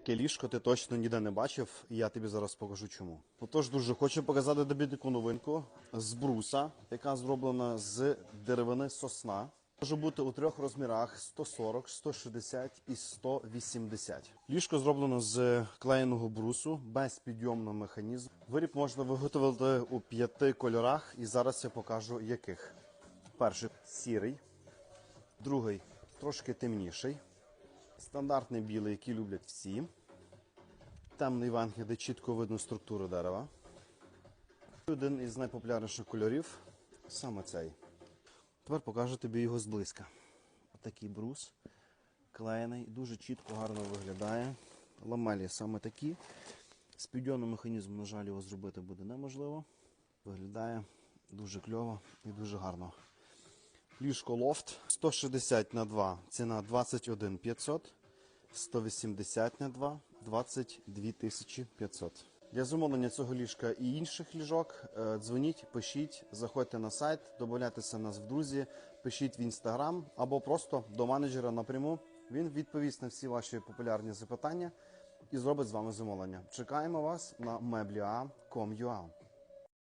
Таке ліжко ти точно ніде не бачив, і я тобі зараз покажу чому. Отож, дуже хочу показати тобі таку новинку з бруса, яка зроблена з деревини сосна. Може бути у трьох розмірах: 140, 160 і 180. Ліжко зроблено з клеєного брусу без підйомного механізму. Виріб можна виготовити у п'яти кольорах, і зараз я покажу яких. Перший сірий, другий трошки темніший. Стандартний білий, який люблять всі. Темний ванг, де чітко видно структуру дерева. Один із найпопулярніших кольорів саме цей. Тепер покажу тобі його зблизька. Отакий брус, клеєний, дуже чітко, гарно виглядає. Ламелі саме такі. З підйомним механізмом, на жаль, його зробити буде неможливо. Виглядає дуже кльово і дуже гарно. Ліжко лофт 160 на 2, ціна 21 500, 180 на 2, 22 500. Для замовлення цього ліжка і інших ліжок е, дзвоніть, пишіть, заходьте на сайт, додавайтеся нас в друзі, пишіть в інстаграм або просто до менеджера напряму. Він відповість на всі ваші популярні запитання і зробить з вами замовлення. Чекаємо вас на meblua.com.ua.